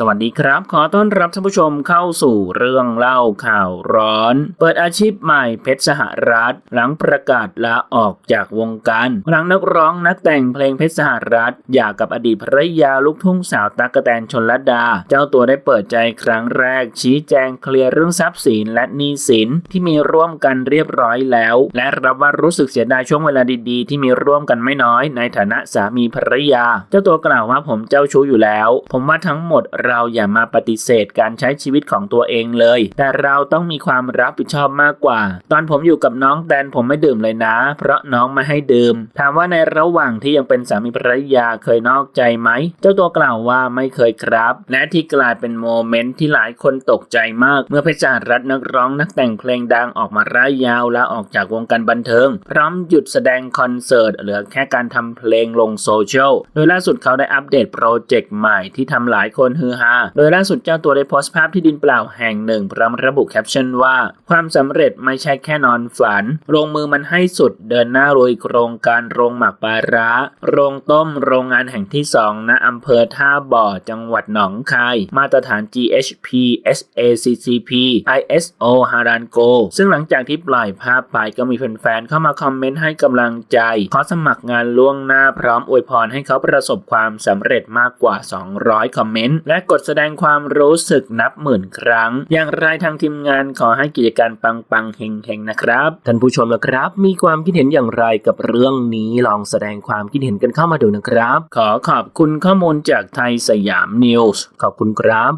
สวัสดีครับ ขอต้อนรับท่านผู้ชมเข้าสู่เรื่องเล่าข่าวร้อน เปิดอาชีพใหม่เพชรสหรัฐ หลังประกาศลาออกจากวงการหลังนักร้องนักแต่งเพลงเพชรสหรัฐหย่ากับอดีตภรรยาลูกทุ่งสาวตั๊กแตนชนลดา เจ้าตัวได้เปิดใจครั้งแรก ชี้แจงเคลียร์เรื่องทรัพย์สินและหนี้สินที่มีร่วมกันเรียบร้อยแล้ว และรับว่ารู้สึกเสียดายช่วงเวลาดีๆ ที่มีร่วมกันไม่น้อย ในฐานะสามีภรรยา เจ้าตัวกล่าวว่าผมเจ้าชู้อยู่แล้ว ผมว่าทั้งหมดเราอย่ามาปฏิเสธการใช้ชีวิตของตัวเองเลย แต่เราต้องมีความรับผิดชอบมากกว่า ตอนผมอยู่กับน้องแตนผมไม่ดื่มเลยนะ เพราะน้องไม่ให้ดื่ม ถามว่าในระหว่างที่ยังเป็นสามีภรรยาเคยนอกใจไหม เจ้าตัวกล่าวว่าไม่เคยครับ และที่กลายเป็นโมเมนต์ที่หลายคนตกใจมาก เมื่อเพชรรัฐนักร้องนักแต่งเพลงดังออกมาร่ายยาวลาออกจากวงการบันเทิง พร้อมหยุดแสดงคอนเสิร์ต เหลือแค่การทำเพลงลงโซเชียล โดยล่าสุดเขาได้อัปเดตโปรเจกต์ใหม่ที่ทำหลายคนฮือฮา โดยล่าสุดเจ้าตัวได้โพสต์ภาพที่ดินเปล่าแห่งหนึ่งพร้อมระบุแคปชั่นว่า ความสำเร็จไม่ใช่แค่นอนฝัน ลงมือมันให้สุดเดินหน้าลุยโครงการโรงหมักปลาร้า โรงต้มโรงงานแห่งที่ 2 ณอำเภอท่าบ่อจังหวัดหนองคาย มาตรฐาน GHP SACCP ISO ฮารานโกซึ่งหลังจากที่ปล่อยภาพไปก็มีแฟนๆเข้ามาคอมเมนต์ให้กำลังใจ ขอสมัครงานล่วงหน้าพร้อมอวยพรให้เขาประสบความสำเร็จมากกว่า 200 คอมเมนต์ และกดแสดงความรู้สึกนับหมื่นครั้ง อย่างไรทางทีมงานขอให้กิจการปังๆเฮงๆนะครับ ท่านผู้ชมนะครับ มีความคิดเห็นอย่างไรกับเรื่องนี้ลองแสดงความคิดเห็นกันเข้ามาดูนะครับ ขอขอบคุณข้อมูลจากไทยสยามนิวส์ขอบคุณครับ